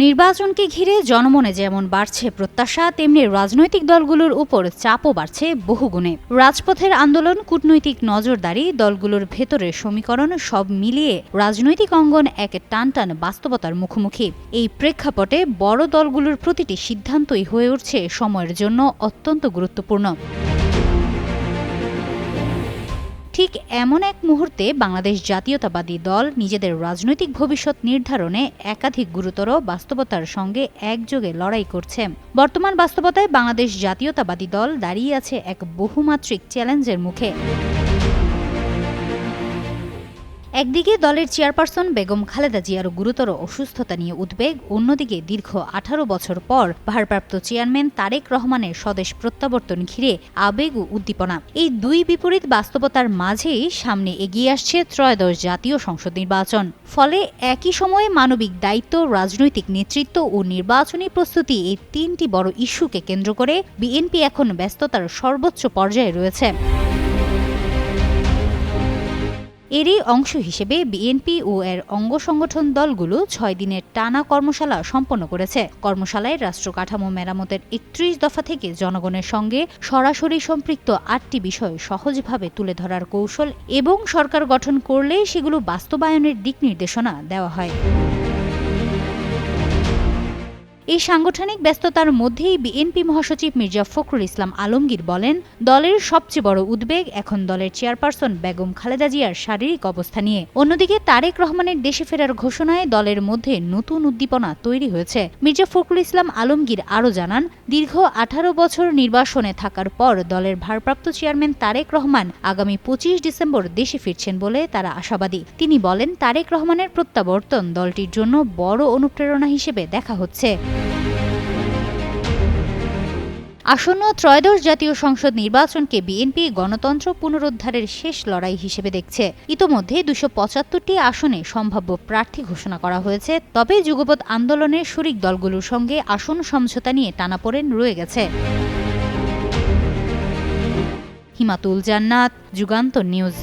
নির্বাচনকে ঘিরে জনমনে যেমন বাড়ছে প্রত্যাশা, তেমনি রাজনৈতিক দলগুলোর উপর চাপও বাড়ছে বহুগুণে। রাজপথের আন্দোলন, কূটনৈতিক নজরদারি, দলগুলোর ভেতরে সমীকরণ সব মিলিয়ে রাজনৈতিক অঙ্গন এক টানটান বাস্তবতার মুখোমুখি। এই প্রেক্ষাপটে বড় দলগুলোর প্রতিটি সিদ্ধান্তই হয়ে উঠছে সময়ের জন্য অত্যন্ত গুরুত্বপূর্ণ। ঠিক এমন এক মুহূর্তে বাংলাদেশ জাতীয়তাবাদী দল নিজেদের রাজনৈতিক ভবিষ্যৎ নির্ধারণে একাধিক গুরুতর বাস্তবতার সঙ্গে একযোগে লড়াই করছে। বর্তমান বাস্তবতায় বাংলাদেশ জাতীয়তাবাদী দল দাঁড়িয়ে আছে এক বহুমাত্রিক চ্যালেঞ্জের মুখে। একদিকে দলের চেয়ারপারসন বেগম খালেদা জিয়ার গুরুতর অসুস্থতা নিয়ে উদ্বেগ, অন্যদিকে দীর্ঘ আঠারো বছর পর ভারপ্রাপ্ত চেয়ারম্যান তারেক রহমানের স্বদেশ প্রত্যাবর্তন ঘিরে আবেগ ও উদ্দীপনা। এই দুই বিপরীত বাস্তবতার মাঝেই সামনে এগিয়ে আসছে ত্রয়োদশ জাতীয় সংসদ নির্বাচন। ফলে একই সময়ে মানবিক দায়িত্ব, রাজনৈতিক নেতৃত্ব ও নির্বাচনী প্রস্তুতি এই তিনটি বড় ইস্যুকে কেন্দ্র করে বিএনপি এখন ব্যস্ততার সর্বোচ্চ পর্যায়ে রয়েছে। এরই অংশ হিসেবে বিএনপি ও এর অঙ্গ সংগঠন দলগুলো ছয় দিনের টানা কর্মশালা সম্পন্ন করেছে। কর্মশালায় রাষ্ট্র কাঠামো মেরামতের একত্রিশ দফা থেকে জনগণের সঙ্গে সরাসরি সম্পৃক্ত আটটি বিষয় সহজভাবে তুলে ধরার কৌশল এবং সরকার গঠন করলে সেগুলো বাস্তবায়নের দিক নির্দেশনা দেওয়া হয়। এই সাংগঠনিক ব্যস্ততার মধ্যেই বিএনপি মহাসচিব মির্জা ফখরুল ইসলাম আলমগীর বলেন, দলের সবচেয়ে বড় উদ্বেগ এখন দলের চেয়ারপারসন বেগম খালেদা জিয়ার শারীরিক অবস্থা নিয়ে। অন্যদিকে তারেক রহমানের দেশে ফেরার ঘোষণায় দলের মধ্যে নতুন উদ্দীপনা তৈরি হয়েছে। মির্জা ফখরুল ইসলাম আলমগীর আরও জানান, দীর্ঘ আঠারো বছর নির্বাসনে থাকার পর দলের ভারপ্রাপ্ত চেয়ারম্যান তারেক রহমান আগামী পঁচিশ ডিসেম্বর দেশে ফিরছেন বলে তারা আশাবাদী। তিনি বলেন, তারেক রহমানের প্রত্যাবর্তন দলটির জন্য বড় অনুপ্রেরণা হিসেবে দেখা হচ্ছে। আসন্ন ত্রয়োদশ জাতীয় সংসদ নির্বাচনকে বিএনপি গণতন্ত্র পুনরুদ্ধারের শেষ লড়াই হিসেবে দেখছে। ইতোমধ্যে দুশো পঁচাত্তরটি আসনে সম্ভাব্য প্রার্থী ঘোষণা করা হয়েছে। তবে যুগপৎ আন্দোলনের শরিক দলগুলোর সঙ্গে আসন সমঝোতা নিয়ে টানাপোড়েন রয়ে গেছে। হিমাতুল জান্নাত যুগান্তর নিউজ।